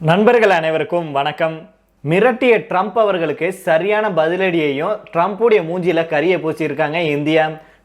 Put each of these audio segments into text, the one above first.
நண்பர்கள் அனைவருக்கும் வணக்கம். மிரட்டிய ட்ரம்ப் அவர்களுக்கு சரியான பதிலடியையும் ட்ரம்ப்புடைய மூஞ்சியில் கரிய பூச்சியிருக்காங்க இந்தியா.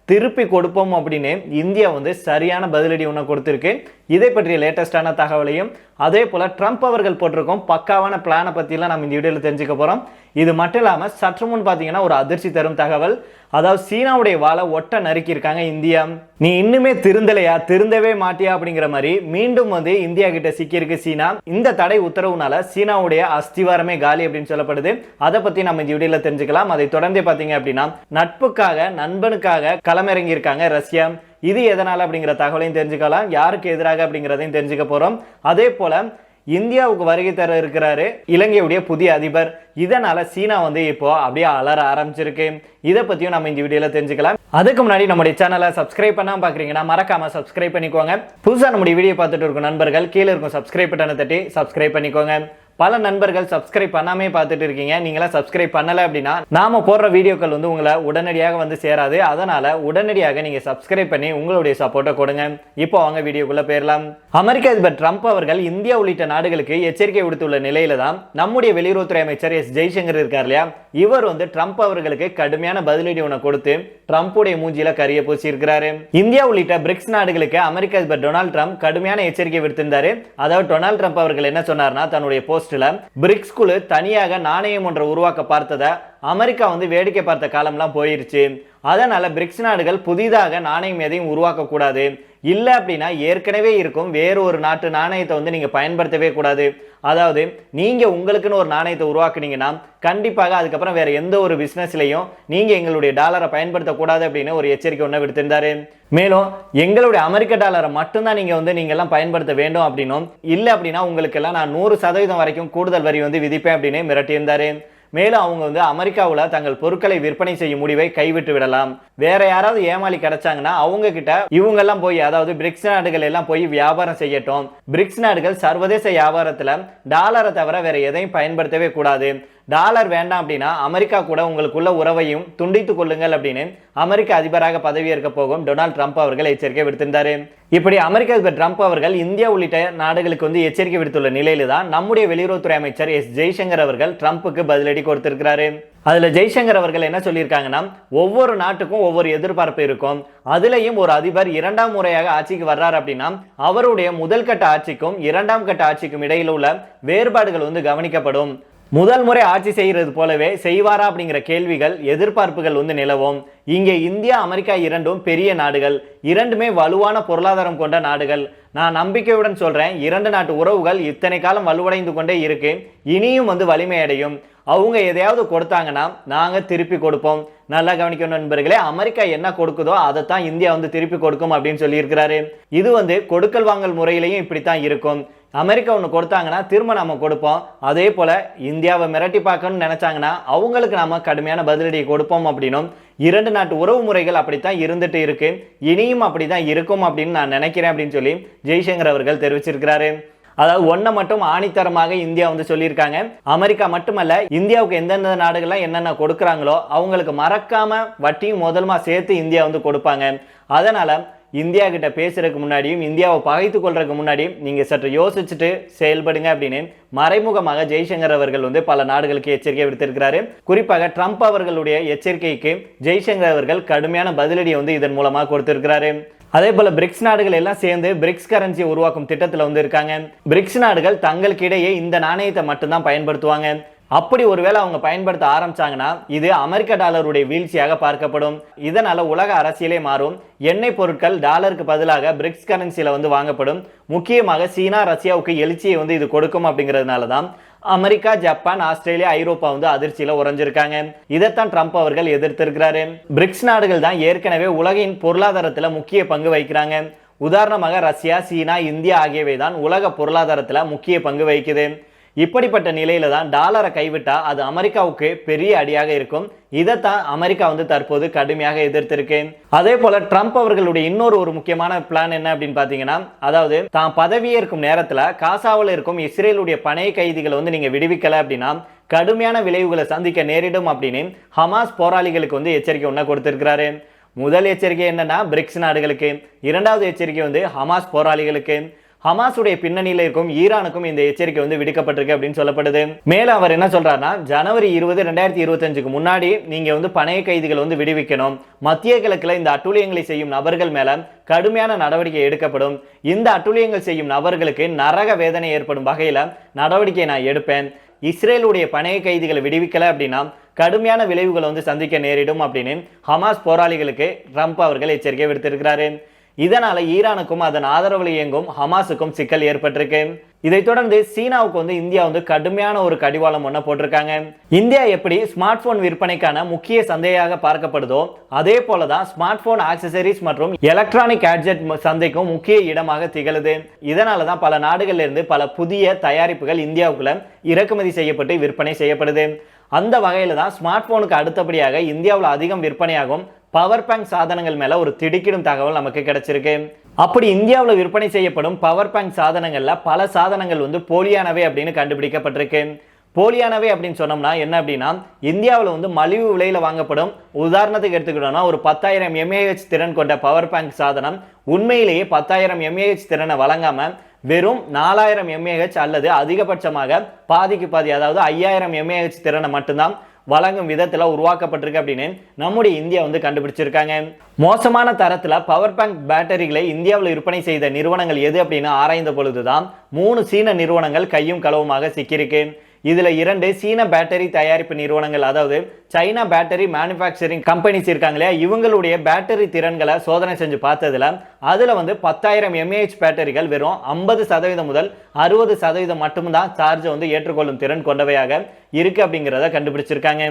திருப்பி கொடுப்போம் அப்படின்னு இந்தியா வந்து சரியான பதிலடி ஒன்று கொடுத்துருக்கு. இதை பற்றிய லேட்டஸ்டான தகவலையும் அதே போல் ட்ரம்ப் அவர்கள் போட்டிருக்கோம் பக்காவான பிளானை பற்றிலாம் நம்ம இந்த வீடியோவில் தெரிஞ்சுக்க போகிறோம் இது மட்டும் இல்லாமல் சற்று முன் பார்த்தீங்கன்னா ஒரு அதிர்ச்சி தரும் தகவல். அதாவது சீனாவுடைய வாழை ஒட்ட நறுக்கியிருக்காங்க இந்தியா. நீ இன்னுமே திருந்தலையா? திருந்தவே மாட்டியா? அப்படிங்கிற மாதிரி மீண்டும் வந்து இந்தியா கிட்ட சிக்கியிருக்கு சீனா. இந்த தடை உத்தரவுனால சீனாவுடைய அஸ்திவாரமே காலி அப்படின்னு சொல்லப்படுது. அதை பத்தி நம்ம இந்த வீடியோல தெரிஞ்சுக்கலாம். அதை தொடர்ந்து பாத்தீங்க அப்படின்னா நட்புக்காக நண்பனுக்காக களமிறங்கி இருக்காங்க ரஷ்யா. இது எதனால் அப்படிங்கிற தகவலையும் தெரிஞ்சுக்கலாம். யாருக்கு எதிராக அப்படிங்கிறதையும் தெரிஞ்சுக்க போகிறோம் அதே போல் இந்தியாவுக்கு வருகை தர இருக்கிறாரு இலங்கையுடைய புதிய அதிபர். இதனால சீனா வந்து இப்போ அப்படியே அலற ஆரம்பிச்சிருக்கு. இதை பத்தியும் நம்ம இந்த வீடியோல தெரிஞ்சுக்கலாம். அதுக்கு முன்னாடி நம்முடைய சேனலை சப்ஸ்கிரைப் பண்ணாம பாக்குறீங்கன்னா மறக்காம சப்ஸ்கிரைப் பண்ணிக்கோங்க. புதுசா நம்முடைய வீடியோ பார்த்துட்டு இருக்கும் நண்பர்கள் கீழே இருக்கும் சப்ஸ்கிரைப் பட்டனை தட்டி சப்ஸ்கிரைப் பண்ணிக்கோங்க. பல நண்பர்கள் சப்ஸ்கிரைப் பண்ணாமே பார்த்துட்டு இருக்கீங்க. நீங்களாம் சப்ஸ்கிரைப் பண்ணலை அப்படின்னா நாம போடுற வீடியோக்கள் வந்து உங்களை உடனடியாக வந்து சேராது. அதனால உடனடியாக நீங்க சப்ஸ்கிரைப் பண்ணி உங்களுடைய சப்போர்ட்டை கொடுங்க. இப்போ அவங்க வீடியோக்குள்ள போயிடலாம். அமெரிக்க அதிபர் ட்ரம்ப் அவர்கள் இந்தியா உள்ளிட்ட நாடுகளுக்கு எச்சரிக்கை விடுத்துள்ள நிலையில தான் நம்முடைய வெளியுறவுத்துறை அமைச்சர் எஸ் ஜெய்சங்கர் இருக்கார் இல்லையா? இவர் வந்து ட்ரம்ப் அவர்களுக்கு கடுமையான பதிலடி ஒன்று கொடுத்து ட்ரம்ப்புடைய மூஞ்சியில கரிய பூசி இருக்கிறாரு இந்தியா உள்ளிட்ட பிரிக்ஸ் நாடுகளுக்கு அமெரிக்க அதிபர் டொனால்ட் ட்ரம்ப் கடுமையான எச்சரிக்கை விடுத்திருந்தாரு. அதாவது டொனால்ட் ட்ரம்ப் அவர்கள் என்ன சொன்னார்னா தன்னுடைய போஸ்ட்ல பிரிக்ஸ் குழு தனியாக நாணயம் ஒன்றை உருவாக்க பார்த்ததை அமெரிக்கா வந்து வேடிக்கை பார்த்த காலம்லாம் போயிருச்சு. அதனால பிரிக்ஸ் நாடுகள் புதிதாக நாணயம் எதையும் உருவாக்க கூடாது இல்லை அப்படின்னா ஏற்கனவே இருக்கும் வேறு ஒரு நாட்டு நாணயத்தை வந்து நீங்கள் பயன்படுத்தவே கூடாது. அதாவது நீங்கள் உங்களுக்குன்னு ஒரு நாணயத்தை உருவாக்குனீங்கன்னா கண்டிப்பாக அதுக்கப்புறம் வேறு எந்த ஒரு பிஸ்னஸ்லையும் நீங்கள் எங்களுடைய டாலரை பயன்படுத்தக்கூடாது அப்படின்னு ஒரு எச்சரிக்கை ஒன்று விடுத்திருந்தாரு. மேலும் எங்களுடைய அமெரிக்க டாலரை மட்டும்தான் நீங்கள் வந்து நீங்கள்லாம் பயன்படுத்த வேண்டும் அப்படின்னும் இல்லை அப்படின்னா உங்களுக்கெல்லாம் நான் நூறு சதவீதம் வரைக்கும் கூடுதல் வரி வந்து விதிப்பேன் அப்படின்னு மிரட்டியிருந்தாரு. மேலும் அவங்க வந்து அமெரிக்காவில் தங்கள் பொருட்களை விற்பனை செய்யும் முடிவை கைவிட்டு விடலாம். வேற யாராவது ஏமாளி கிடைச்சாங்கன்னா அவங்க கிட்ட இவங்க எல்லாம் போய் அதாவது பிரிக்ஸ் நாடுகள் எல்லாம் போய் வியாபாரம் செய்யட்டும். பிரிக்ஸ் நாடுகள் சர்வதேச வியாபாரத்தில் டாலரை தவிர வேற எதையும் பயன்படுத்தவே கூடாது. டாலர் வேண்டாம் அப்படின்னா அமெரிக்கா கூட உங்களுக்குள்ள உறவையும் துண்டித்துக் கொள்ளுங்கள் அப்படின்னு அமெரிக்க அதிபராக பதவியேற்க போகும் டொனால்ட் ட்ரம்ப் அவர்கள் எச்சரிக்கை விடுத்திருந்தாரு. இப்படி அமெரிக்க அதிபர் ட்ரம்ப் அவர்கள் இந்தியா உள்ளிட்ட நாடுகளுக்கு வந்து எச்சரிக்கை விடுத்துள்ள நிலையில தான் நம்முடைய வெளியுறவுத்துறை அமைச்சர் எஸ் ஜெய்சங்கர் அவர்கள் ட்ரம்ப்புக்கு பதிலடி கொடுத்திருக்கிறாரு. அதுல ஜெய்சங்கர் அவர்கள் என்ன சொல்லியிருக்காங்கன்னா ஒவ்வொரு நாட்டுக்கும் ஒவ்வொரு எதிர்பார்ப்பு இருக்கும். அதுலயும் ஒரு அதிபர் இரண்டாம் முறையாக ஆட்சிக்கு வர்றார் அப்படின்னா அவருடைய முதல் கட்ட ஆட்சிக்கும் இரண்டாம் கட்ட ஆட்சிக்கும் இடையில் உள்ள வேறுபாடுகள் வந்து கவனிக்கப்படும். முதல் முறை ஆட்சி செய்கிறது போலவே செய்வாரா அப்படிங்கிற கேள்விகள் எதிர்பார்ப்புகள் வந்து நிலவும். இங்கே இந்தியா அமெரிக்கா இரண்டும் பெரிய நாடுகள். இரண்டுமே வலுவான பொருளாதாரம் கொண்ட நாடுகள். நான் நம்பிக்கையுடன் சொல்கிறேன் இரண்டு நாட்டு உறவுகள் இத்தனை காலம் வலுவடைந்து கொண்டே இருக்கு. இனியும் வந்து வலிமை அடையும் அவங்க எதையாவது கொடுத்தாங்கன்னா நாங்கள் திருப்பி கொடுப்போம். நல்லா கவனிக்கணும் நண்பர்களே அமெரிக்கா என்ன கொடுக்குதோ அதைத்தான் இந்தியா வந்து திருப்பி கொடுக்கும் அப்படின்னு சொல்லியிருக்கிறாரு. இது வந்து கொடுக்கல் வாங்கல் முறையிலையும் இப்படித்தான் இருக்கும். அமெரிக்கா ஒன்று கொடுத்தாங்கன்னா திரும்ப நம்ம கொடுப்போம். அதே போல் இந்தியாவை மிரட்டி பார்க்கணும்னு நினச்சாங்கன்னா அவங்களுக்கு நாம் கடுமையான பதிலடியை கொடுப்போம் அப்படின்னும். இரண்டு நாட்டு உறவு முறைகள் அப்படித்தான் இருந்துட்டு இருக்கு. இனியும் அப்படி தான் இருக்கும் அப்படின்னு நான் நினைக்கிறேன் அப்படின்னு சொல்லி ஜெய்சங்கர் அவர்கள் தெரிவிச்சிருக்கிறாரு. அதாவது ஒன்றை மட்டும் ஆணித்தரமாக இந்தியா வந்து சொல்லியிருக்காங்க. அமெரிக்கா மட்டுமல்ல இந்தியாவுக்கு எந்தெந்த நாடுகள்லாம் என்னென்ன கொடுக்குறாங்களோ அவங்களுக்கு மறக்காம வட்டியும் முதலுமா சேர்த்து இந்தியா வந்து கொடுப்பாங்க. அதனால இந்தியா கிட்ட பேசுறதுக்கு முன்னாடியும் இந்தியாவை பகைத்து கொள்றதுக்கு முன்னாடியும் நீங்கள் சற்று யோசிச்சுட்டு செயல்படுங்க அப்படின்னு மறைமுகமாக ஜெய்சங்கர் அவர்கள் வந்து பல நாடுகளுக்கு எச்சரிக்கை விடுத்திருக்கிறாரு. குறிப்பாக ட்ரம்ப் அவர்களுடைய எச்சரிக்கைக்கு ஜெய்சங்கர் அவர்கள் கடுமையான பதிலடியை வந்து இதன் மூலமாக கொடுத்திருக்கிறாரு. அதே போல பிரிக்ஸ் நாடுகள் எல்லாம் சேர்ந்து பிரிக்ஸ் கரன்சி உருவாக்கும் திட்டத்தில் வந்து இருக்காங்க. பிரிக்ஸ் நாடுகள் தங்களுக்கு இடையே இந்த நாணயத்தை மட்டும்தான் பயன்படுத்துவாங்க. அப்படி ஒருவேளை அவங்க பயன்படுத்த ஆரம்பிச்சாங்கன்னா இது அமெரிக்க டாலருடைய வீழ்ச்சியாக பார்க்கப்படும். இதனால உலக அரசியலே மாறும். எண்ணெய் பொருட்கள் டாலருக்கு பதிலாக பிரிக்ஸ் கரன்சியில் வந்து வாங்கப்படும். முக்கியமாக சீனா ரஷ்யாவுக்கு எழுச்சியை வந்து இது கொடுக்கும் அப்படிங்கிறதுனால தான் அமெரிக்கா ஜப்பான் ஆஸ்திரேலியா ஐரோப்பா வந்து அதிர்ச்சியில உறைஞ்சிருக்காங்க. இதைத்தான் ட்ரம்ப் அவர்கள் எதிர்த்திருக்கிறாரு. பிரிக்ஸ் நாடுகள் தான் ஏற்கனவே உலகின் பொருளாதாரத்துல முக்கிய பங்கு வகிக்கிறாங்க. உதாரணமாக ரஷ்யா சீனா இந்தியா ஆகியவை தான் உலக பொருளாதாரத்துல முக்கிய பங்கு வகிக்குது. இப்படிப்பட்ட நிலையில தான் டாலரை கைவிட்டா அது அமெரிக்காவுக்கு பெரிய அடியாக இருக்கும். இதைத்தான் அமெரிக்கா வந்து தற்போது கடுமையாக எதிர்த்திருக்கு. அதே போல ட்ரம்ப் அவர்களுடைய இன்னொரு ஒரு முக்கியமான பிளான் என்ன அப்படின்னு பாத்தீங்கன்னா அதாவது தான் பதவியேற்கும் நேரத்துல காசாவில் இருக்கும் இஸ்ரேலுடைய பணைய கைதிகளை வந்து நீங்க விடுவிக்கல அப்படின்னா கடுமையான விளைவுகளை சந்திக்க நேரிடும் அப்படின்னு ஹமாஸ் போராளிகளுக்கு வந்து எச்சரிக்கை ஒன்று கொடுத்திருக்கிறாரு. முதல் எச்சரிக்கை என்னன்னா பிரிக்ஸ் நாடுகளுக்கு. இரண்டாவது எச்சரிக்கை வந்து ஹமாஸ் போராளிகளுக்கு. ஹமாஸுடைய பின்னணியில் இருக்கும் ஈரானுக்கும் இந்த எச்சரிக்கை வந்து விடுக்கப்பட்டிருக்கு அப்படின்னு சொல்லப்படுது. மேலும் அவர் என்ன சொல்றாருன்னா ஜனவரி இருபது ரெண்டாயிரத்தி இருபத்தஞ்சுக்கு முன்னாடி நீங்க வந்து பணைய கைதிகள் வந்து விடுவிக்கணும். மத்திய கிழக்கில் இந்த அட்டூழியங்களை செய்யும் நபர்கள் மேல கடுமையான நடவடிக்கை எடுக்கப்படும். இந்த அட்டூழியங்கள் செய்யும் நபர்களுக்கு நரக வேதனை ஏற்படும் வகையில நடவடிக்கை நான் எடுப்பேன். இஸ்ரேலுடைய பணைய கைதிகளை விடுவிக்கல அப்படின்னா கடுமையான விளைவுகளை வந்து சந்திக்க நேரிடும் அப்படின்னு ஹமாஸ் போராளிகளுக்கு ட்ரம்ப் அவர்கள் எச்சரிக்கை விடுத்திருக்கிறாரு. இதனால ஈரானுக்கும் அதன் ஆதரவில் இயங்கும் ஹமாஸுக்கும் சிக்கல் ஏற்பட்டிருக்கு. இதைத் தொடர்ந்து சீனாவுக்கு வந்து இந்தியா வந்து கடுமையான ஒரு கடிவாளம் ஒன்று போட்டிருக்காங்க. இந்தியா எப்படி ஸ்மார்ட் போன் விற்பனைக்கான முக்கிய சந்தையாக பார்க்கப்படுதோ அதே போல தான் ஸ்மார்ட் போன் ஆக்சசரிஸ் மற்றும் எலக்ட்ரானிக் கேட்ஜெட் சந்தைக்கும் முக்கிய இடமாக திகழுது. இதனால தான் பல நாடுகள்ல இருந்து பல புதிய தயாரிப்புகள் இந்தியாவுக்குள்ள இறக்குமதி செய்யப்பட்டு விற்பனை செய்யப்படுது. அந்த வகையில தான் ஸ்மார்ட் போனுக்கு அடுத்தபடியாக இந்தியாவில் அதிகம் விற்பனையாகும் பவர் பேங்க் சாதனங்கள் மேலே ஒரு திடுக்கிடும் தகவல் நமக்கு கிடைச்சிருக்கு. அப்படி இந்தியாவில் விற்பனை செய்யப்படும் பவர் பேங்க் சாதனங்களில் பல சாதனங்கள் வந்து போலியானவை அப்படின்னு கண்டுபிடிக்கப்பட்டிருக்கு. போலியானவை அப்படின்னு சொன்னோம்னா என்ன அப்படின்னா இந்தியாவில் வந்து மலிவு விலையில் வாங்கப்படும். உதாரணத்துக்கு எடுத்துக்கிட்டோம்னா ஒரு பத்தாயிரம் எம்ஏஹெச் திறன் கொண்ட பவர் பேங்க் சாதனம் உண்மையிலேயே பத்தாயிரம் எம்ஏஹெச் திறனை வழங்காமல் வெறும் நாலாயிரம் எம்ஏஹெச் அல்லது அதிகபட்சமாக பாதிக்கு பாதி அதாவது ஐயாயிரம் எம்ஏஹெச் திறனை மட்டும்தான் வழங்கும் விதத்தில் உருவாக்கப்பட்டிருக்கு அப்படின்னு நம்முடைய இந்தியா வந்து கண்டுபிடிச்சிருக்காங்க. மோசமான தரத்தில் பவர் பேங்க் பேட்டரிகளை இந்தியாவில் விற்பனை செய்த நிறுவனங்கள் எது அப்படின்னு ஆராய்ந்த பொழுதுதான் மூணு சீன நிறுவனங்கள் கையும் களவுமாக சிக்கியிருக்கு. இதில் இரண்டு சீன பேட்டரி தயாரிப்பு நிறுவனங்கள் அதாவது சைனா பேட்டரி மேனுஃபேக்சரிங் கம்பெனிஸ் இருக்காங்க இல்லையா? இவங்களுடைய பேட்டரி திறன்களை சோதனை செஞ்சு பார்த்ததுல அதில் வந்து பத்தாயிரம் எம்ஏஹெச் பேட்டரிகள் வெறும் ஐம்பது சதவீதம் முதல் அறுபது சதவீதம் மட்டும்தான் சார்ஜை வந்து ஏற்றுக்கொள்ளும் திறன் கொண்டவையாக இருக்குது அப்படிங்கிறத கண்டுபிடிச்சிருக்காங்க.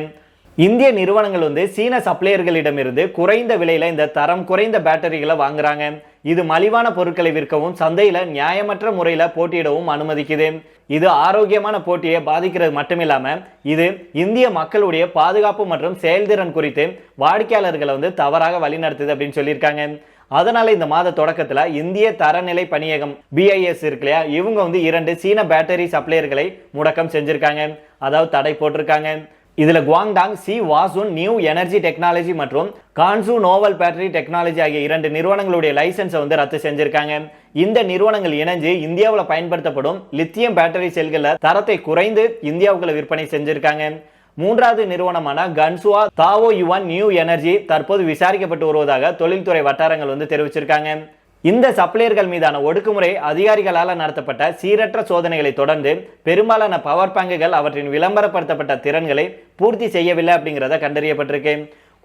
இந்திய நிறுவனங்கள் வந்து சீன சப்ளையர்களிடமிருந்து குறைந்த விலையில் இந்த தரம் குறைந்த பேட்டரிகளை வாங்குறாங்க. இது மலிவான பொருட்களை விற்கவும் சந்தையில் நியாயமற்ற முறையில் போட்டியிடவும் அனுமதிக்குது. இது ஆரோக்கியமான போட்டியை பாதிக்கிறது மட்டுமில்லாமல் இது இந்திய மக்களுடைய பாதுகாப்பு மற்றும் செயல்திறன் குறித்து வாடிக்கையாளர்களை வந்து தவறாக வழிநடத்துது அப்படின்னு சொல்லியிருக்காங்க. அதனால இந்த மாத தொடக்கத்தில் இந்திய தரநிலை பணியகம் பிஐஎஸ் இருக்கு இல்லையா? இவங்க வந்து இரண்டு சீன பேட்டரி சப்ளையர்களை முடக்கம் செஞ்சிருக்காங்க. அதாவது தடை போட்டிருக்காங்க. இதில் குவாங்டாங் சி வாசுன் நியூ எனர்ஜி டெக்னாலஜி மற்றும் கான்சு நோவல் பேட்டரி டெக்னாலஜி ஆகிய இரண்டு நிறுவனங்களுடைய லைசன்ஸை வந்து ரத்து செஞ்சிருக்காங்க. இந்த நிறுவனங்கள் இணைஞ்சு இந்தியாவில் பயன்படுத்தப்படும் லித்தியம் பேட்டரி செல்களில் தரத்தை குறைந்து இந்தியாவுக்குள்ள விற்பனை செஞ்சிருக்காங்க. மூன்றாவது நிறுவனமான கன்சுவா தாவோ யுவான் நியூ எனர்ஜி தற்போது விசாரிக்கப்பட்டு வருவதாக தொழில்துறை வட்டாரங்கள் வந்து தெரிவிச்சிருக்காங்க. இந்த சப்ளையர்கள் மீதான ஒடுக்குமுறை அதிகாரிகளால் நடத்தப்பட்ட சீரற்ற சோதனைகளை தொடர்ந்து பெரும்பாலான பவர் பேங்குகள் அவற்றின் விளம்பரப்படுத்தப்பட்ட திறன்களை பூர்த்தி செய்யவில்லை அப்படிங்கிறத கண்டறியப்பட்டிருக்கு.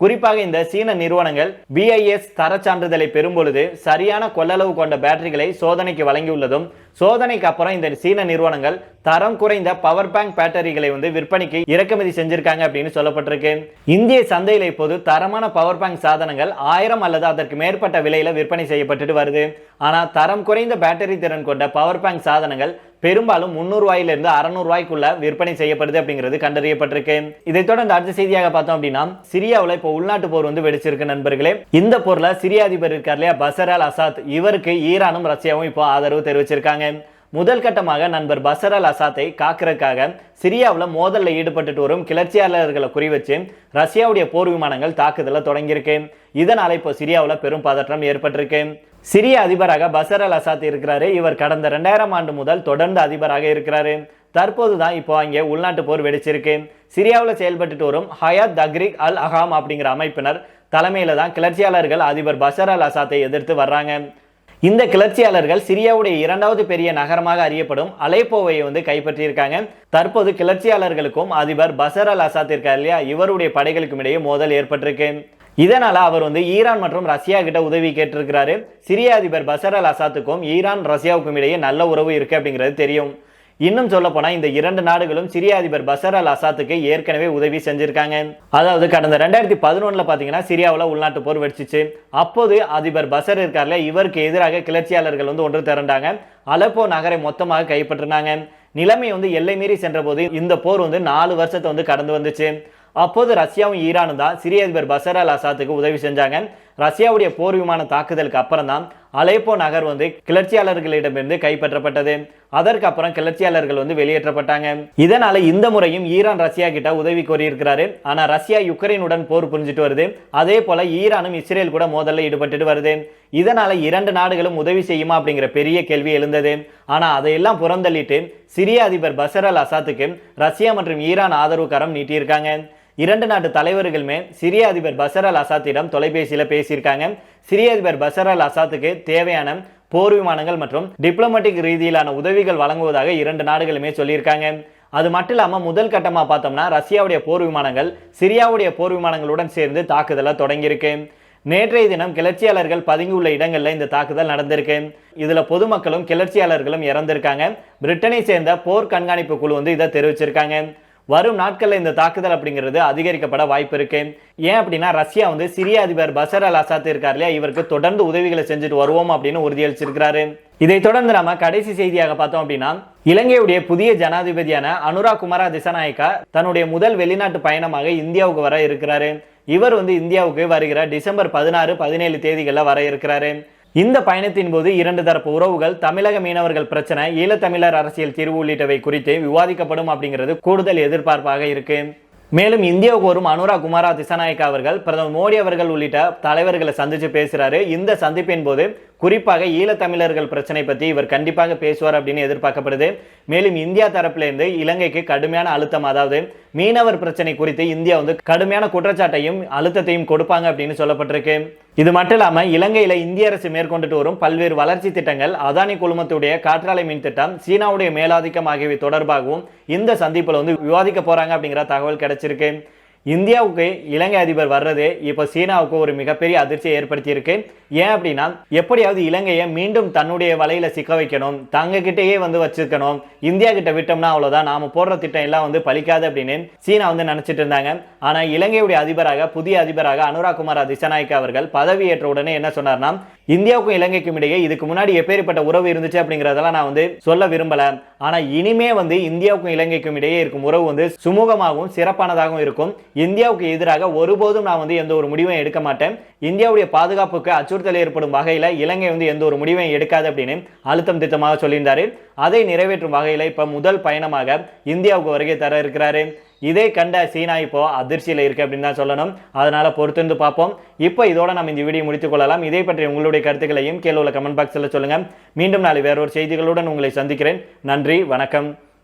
குறிப்பாக இந்த சீன நிறுவனங்கள் பிஐஎஸ் தர சான்றிதழை பெறும் பொழுது சரியான கொள்ளளவு கொண்ட பேட்டரிகளை சோதனைக்கு வழங்கியுள்ளதும் சோதனைக்கு அப்புறம் இந்த சீன நிறுவனங்கள் தரம் குறைந்த பவர் பேங்க் பேட்டரிகளை வந்து விற்பனைக்கு இறக்குமதி செஞ்சிருக்காங்க அப்படின்னு சொல்லப்பட்டிருக்கு. இந்திய சந்தையில் இப்போது தரமான பவர் பேங்க் சாதனங்கள் ஆயிரம் அல்லது அதற்கு மேற்பட்ட விலையில விற்பனை செய்யப்பட்டுட்டு வருது. ஆனால் தரம் குறைந்த பேட்டரி திறன் கொண்ட பவர் பேங்க் சாதனங்கள் பெரும்பாலும் முந்நூறு அறநூறுவாய்க்குள்ள விற்பனை செய்யப்படுது அப்படிங்கிறது கண்டறியப்பட்டிருக்கு. இதைத் தொடர்ந்து அடுத்த செய்தியாக பார்த்தோம் அப்படின்னா சிரியாவில் இப்போ உள்நாட்டு போர் வந்து வெடிச்சிருக்கு நண்பர்களே. இந்த போர்ல சிரிய அதிபர் இருக்கார் இல்லையா பசர் அல் அசாத். இவருக்கு ஈரானும் ரஷ்யாவும் இப்போ ஆதரவு தெரிவிச்சிருக்காங்க. முதல் கட்டமாக நண்பர் பசர் அல் அசாத்தை காக்கிறதுக்காக சிரியாவில் மோதலில் ஈடுபட்டுட்டு வரும் கிளர்ச்சியாளர்களை குறிவச்சு ரஷ்யாவுடைய போர் விமானங்கள் தாக்குதலை தொடங்கியிருக்கு. இதனால் இப்போ சிரியாவில் பெரும் பதற்றம் ஏற்பட்டிருக்கு. சிரிய அதிபராக பசர் அல் அசாத் இருக்கிறாரு. இவர் கடந்த ரெண்டாயிரம் ஆண்டு முதல் தொடர்ந்து அதிபராக இருக்கிறாரு. தற்போது தான் இப்போ அங்கே உள்நாட்டு போர் வெடிச்சிருக்கு. சிரியாவில் செயல்பட்டுட்டு வரும் ஹயாத் தக்ரிக் அல் அஹாம் அப்படிங்கிற அமைப்பினர் தலைமையில் தான் கிளர்ச்சியாளர்கள் அதிபர் பஷர் அல் அசாத்தை எதிர்த்து வர்றாங்க. இந்த கிளர்ச்சியாளர்கள் சிரியாவுடைய இரண்டாவது பெரிய நகரமாக அறியப்படும் அலைப்போவையை வந்து கைப்பற்றியிருக்காங்க. தற்போது கிளர்ச்சியாளர்களுக்கும் அதிபர் பசர் அல் அசாத் இருக்கார் இல்லையா? இவருடைய படைகளுக்கும் இடையே மோதல் ஏற்பட்டிருக்கு. இதனால் அவர் வந்து ஈரான் மற்றும் ரஷ்யா கிட்ட உதவி கேட்டிருக்கிறாரு. சிரிய அதிபர் பசர் அல் அசாத்துக்கும் ஈரான் ரஷ்யாவுக்கும் இடையே நல்ல உறவு இருக்கு அப்படிங்கிறது தெரியும். இன்னும் சொல்ல போனா இந்த இரண்டு நாடுகளும் சிரிய அதிபர் பசர் அல் அசாத்துக்கு ஏற்கனவே உதவி செஞ்சிருக்காங்க. அதாவது கடந்த ரெண்டாயிரத்தி பதினொன்னுல பாத்தீங்கன்னா சிரியாவில் உள்நாட்டு போர் வெடிச்சிச்சு. அப்போது அதிபர் பசர் இருக்கார்ல இவருக்கு எதிராக கிளர்ச்சியாளர்கள் வந்து ஒன்று திரண்டாங்க. அலப்போ நகரை மொத்தமாக கைப்பற்றினாங்க. நிலைமை வந்து எல்லை மீறி சென்ற போது இந்த போர் வந்து நாலு வருஷத்தை வந்து கடந்து வந்துச்சு. அப்போது ரஷ்யாவும் ஈரானும் தான் சிரிய அதிபர் பசர் அல் அசாத்துக்கு உதவி செஞ்சாங்க. ரஷ்யாவுடைய போர் விமான தாக்குதலுக்கு அப்புறம் தான் அலேப்போ நகர் வந்து கிளர்ச்சியாளர்களிடமிருந்து கைப்பற்றப்பட்டது. அதற்கப்புறம் கிளர்ச்சியாளர்கள் வந்து வெளியேற்றப்பட்டாங்க. இதனால இந்த முறையும் ஈரான் ரஷ்யா கிட்ட உதவி கோரியிருக்கிறாரு. ஆனா ரஷ்யா யுக்ரைனுடன் போர் புரிஞ்சுட்டு வருது. அதே போல ஈரானும் இஸ்ரேல் கூட மோதல்ல ஈடுபட்டுட்டு வருது. இதனால இரண்டு நாடுகளும் உதவி செய்யுமா அப்படிங்கிற பெரிய கேள்வி எழுந்தது. ஆனா அதையெல்லாம் புறந்தள்ளிட்டு சிரிய அதிபர் பசர் அல் அசாத்துக்கு ரஷ்யா மற்றும் ஈரான் ஆதரவு கரம் நீட்டியிருக்காங்க. இரண்டு நாட்டு தலைவர்களுமே சிரிய அதிபர் பசர் அல் அசாத்திடம் தொலைபேசியில் பேசியிருக்காங்க. சிரிய அதிபர் பசர் அல் அசாத்துக்கு தேவையான போர் விமானங்கள் மற்றும் டிப்ளமேட்டிக் ரீதியிலான உதவிகள் வழங்குவதாக இரண்டு நாடுகளுமே சொல்லியிருக்காங்க. அது மட்டும் இல்லாமல் முதல் கட்டமாக பார்த்தோம்னா ரஷ்யாவுடைய போர் விமானங்கள் சிரியாவுடைய போர் விமானங்களுடன் சேர்ந்து தாக்குதலை தொடங்கியிருக்கு. நேற்றைய தினம் கிளர்ச்சியாளர்கள் பதுங்கியுள்ள இடங்களில் இந்த தாக்குதல் நடந்திருக்கு. இதில் பொதுமக்களும் கிளர்ச்சியாளர்களும் இறந்திருக்காங்க. பிரிட்டனை சேர்ந்த போர் கண்காணிப்பு குழு வந்து இதை தெரிவிச்சிருக்காங்க. வரும் நாட்களில் இந்த தாக்குதல் அப்படிங்கிறது அதிகரிக்கப்பட வாய்ப்பு இருக்கு. ஏன் அப்படின்னா ரஷ்யா வந்து சிரிய அதிபர் பசர் அல் அசாத் இருக்கார் இல்லையா? இவருக்கு தொடர்ந்து உதவிகளை செஞ்சுட்டு வருவோம் அப்படின்னு உறுதியளிச்சிருக்கிறாரு. இதை தொடர்ந்து நாம கடைசி செய்தியாக பார்த்தோம் அப்படின்னா இலங்கையுடைய புதிய ஜனாதிபதியான அனுரா குமாரா திசநாயக்கா தன்னுடைய முதல் வெளிநாட்டு பயணமாக இந்தியாவுக்கு வர இருக்கிறாரு. இவர் வந்து இந்தியாவுக்கு வருகிற டிசம்பர் பதினாறு பதினேழு தேதிகளில் வர இருக்கிறாரு. இந்த பயணத்தின் போது இரண்டு தரப்பு உறவுகள் தமிழக மீனவர்கள் பிரச்சனை ஈழத்தமிழர் அரசியல் தீர்வு உள்ளிட்டவை குறித்து விவாதிக்கப்படும் அப்படிங்கிறது கூடுதல் எதிர்பார்ப்பாக இருக்கு. மேலும் இந்தியாவுக்கு வரும் அனுரா குமாரா திசாநாயக்கா அவர்கள் பிரதமர் மோடி அவர்கள் உள்ளிட்ட தலைவர்களை சந்திச்சு பேசுறாரு. இந்த சந்திப்பின் போது குறிப்பாக ஈழத்தமிழர்கள் பிரச்சனை பற்றி இவர் கண்டிப்பாக பேசுவார் அப்படின்னு எதிர்பார்க்கப்படுது. மேலும் இந்தியா தரப்பிலேருந்து இலங்கைக்கு கடுமையான அழுத்தம் அதாவது மீனவர் பிரச்சனை குறித்து இந்தியா வந்து கடுமையான குற்றச்சாட்டையும் அழுத்தத்தையும் கொடுப்பாங்க அப்படின்னு சொல்லப்பட்டிருக்கு. இது மட்டும் இல்லாமல் இலங்கையில் இந்திய அரசு மேற்கொண்டுட்டு வரும் பல்வேறு வளர்ச்சி திட்டங்கள் அதானி குழுமத்துடைய காற்றாலை மின் திட்டம் சீனாவுடைய மேலாதிக்கம் ஆகியவை தொடர்பாகவும் இந்த சந்திப்பில் வந்து விவாதிக்க போறாங்க அப்படிங்கிற தகவல் கிடைச்சிருக்கு. இந்தியாவுக்கு இலங்கை அதிபர் வர்றது இப்போ சீனாவுக்கு ஒரு மிகப்பெரிய அதிர்ச்சியை ஏற்படுத்தியிருக்கு. ஏன் அப்படின்னா எப்படியாவது இலங்கையை மீண்டும் தன்னுடைய வலையில் சிக்க வைக்கணும் தங்ககிட்டயே வந்து வச்சிருக்கணும் இந்தியா கிட்ட விட்டோம்னா அவ்வளோதான் நாம் போடுற திட்டம் எல்லாம் வந்து பலிக்காது அப்படின்னு சீனா வந்து நினச்சிட்டு இருந்தாங்க. ஆனால் இலங்கையுடைய அதிபராக புதிய அதிபராக அனுராக் குமார் திசநாயக்க அவர்கள் பதவியேற்ற உடனே என்ன சொன்னார்னா இந்தியாவுக்கும் இலங்கைக்கும் இடையே இதுக்கு முன்னாடி எப்பேற்பட்ட உறவு இருந்துச்சு அப்படிங்கறதெல்லாம் நான் வந்து சொல்ல விரும்பல. ஆனா இனிமே வந்து இந்தியாவுக்கும் இலங்கைக்கும் இடையே இருக்கும் உறவு வந்து சுமூகமாகவும் சிறப்பானதாகவும் இருக்கும். இந்தியாவுக்கு எதிராக ஒருபோதும் நான் வந்து எந்த ஒரு முடிவும் எடுக்க மாட்டேன். இந்தியாவுடைய பாதுகாப்புக்கு அச்சுறுத்தல் ஏற்படும் வகையில இலங்கை வந்து எந்த ஒரு முடிவையும் எடுக்காது அப்படின்னு அழுத்தம் திட்டமாக சொல்லியிருந்தாரு. அதை நிறைவேற்றும் வகையில இப்ப முதல் பயணமாக இந்தியாவுக்கு வருகை தர இருக்கிறாரு. இதை கண்ட சீனா இப்போ அதிர்ச்சியில் இருக்கு அப்படின்னு தான் சொல்லணும். அதனால பொறுத்திருந்து பார்ப்போம். இப்போ இதோட நம்ம இந்த வீடியோ முடித்துக் கொள்ளலாம். இதை பற்றி உங்களுடைய கருத்துக்களையும் கீழே உள்ள கமெண்ட் பாக்ஸில் சொல்லுங்க. மீண்டும் நாளை வேறொரு செய்திகளுடன் உங்களை சந்திக்கிறேன். நன்றி வணக்கம்.